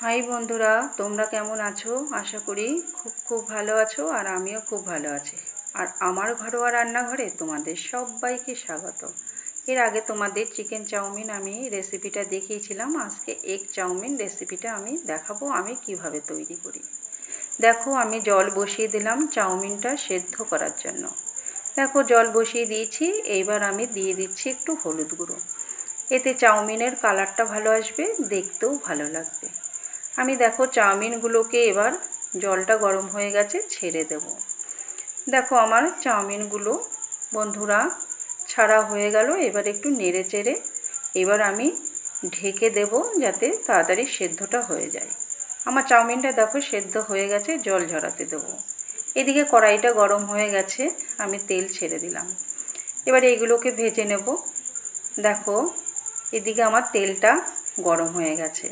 High বন্ধুরা, তোমরা কেমন আছো? আশা করি খুব খুব ভালো আছো আর আমিও খুব ভালো আছি। আর আমার ঘরোয়া রান্নাঘরে তোমাদের সবাইকে স্বাগত। এর আগে তোমাদের চিকেন চাউমিন আমি রেসিপিটা দেখিয়েছিলাম। আজকে এগ চাউমিন রেসিপিটা আমি দেখাবো, আমি কীভাবে তৈরি করি। দেখো, আমি জল বসিয়ে দিলাম চাউমিনটা সেদ্ধ করার জন্য। দেখো, জল বসিয়ে দিয়েছি, এইবার আমি দিয়ে দিচ্ছি একটু হলুদ গুঁড়ো। এতে চাউমিনের কালারটা ভালো আসবে, দেখতেও ভালো লাগবে। আমি দেখো চাউমিনগুলোকে এবার জলটা গরম হয়ে গেছে, ছেড়ে দেব। দেখো আমার চাউমিনগুলো বন্ধুরা ছাড়া হয়ে গেল, এবার একটু নেড়ে চেড়ে এবার আমি ঢেকে দেব যাতে তাড়াতাড়ি সেদ্ধটা হয়ে যায়। আমার চাউমিনটা দেখো সেদ্ধ হয়ে গেছে, জল ঝরাতে দেবো। এদিকে কড়াইটা গরম হয়ে গেছে, আমি তেল ছেড়ে দিলাম। এবার এইগুলোকে ভেজে নেব। দেখো এদিকে আমার তেলটা গরম হয়ে গেছে।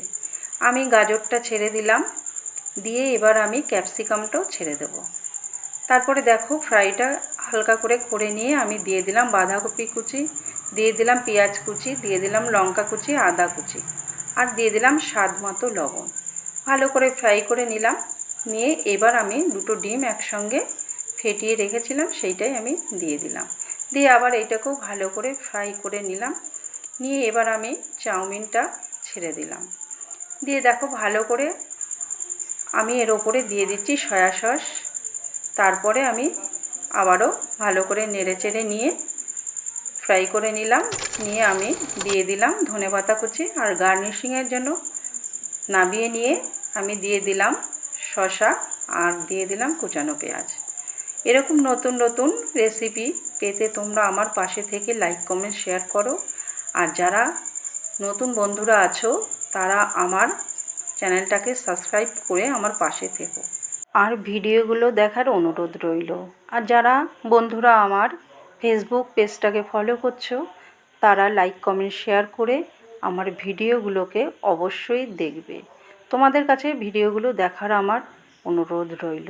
আমি গাজরটা ছেড়ে দিলাম, দিয়ে এবার আমি ক্যাপসিকামটাও ছেড়ে দেব। তারপরে দেখো ফ্রাইটা হালকা করে করে নিয়ে আমি দিয়ে দিলাম বাঁধাকপি কুচি, দিয়ে দিলাম পেঁয়াজ কুচি, দিয়ে দিলাম লঙ্কা কুচি, আদা কুচি, আর দিয়ে দিলাম স্বাদ মতো লবণ। ভালো করে ফ্রাই করে নিলাম, নিয়ে এবার আমি দুটো ডিম একসঙ্গে ফেটিয়ে রেখেছিলাম, সেইটাই আমি দিয়ে দিলাম। দিয়ে আবার এইটাকেও ভালো করে ফ্রাই করে নিলাম, নিয়ে এবার আমি চাউমিনটা ছেড়ে দিলাম। দিয়ে দেখো ভালো করে আমি এর ওপরে দিয়ে দিচ্ছি সয়া সস। তারপরে আমি আবারও ভালো করে নেড়ে চেড়ে নিয়ে ফ্রাই করে নিলাম। নিয়ে আমি দিয়ে দিলাম ধনে পাতা কুচি আর গার্নিশিংয়ের জন্য নাবিয়ে নিয়ে আমি দিয়ে দিলাম শশা আর দিয়ে দিলাম কুচানো পেঁয়াজ। এরকম নতুন নতুন রেসিপি পেতে তোমরা আমার পাশে থেকে লাইক কমেন্ট শেয়ার করো। আর যারা নতুন বন্ধুরা আছো তারা আমার চ্যানেলটাকে সাবস্ক্রাইব করে আমার পাশে থেকো। আর ভিডিওগুলো দেখার অনুরোধ রইল। আর যারা বন্ধুরা আমার ফেসবুক পেজটাকে ফলো করছ, তারা লাইক কমেন্ট শেয়ার করে আমার ভিডিওগুলোকে অবশ্যই দেখবে। তোমাদের কাছে ভিডিওগুলো দেখার আমার অনুরোধ রইল।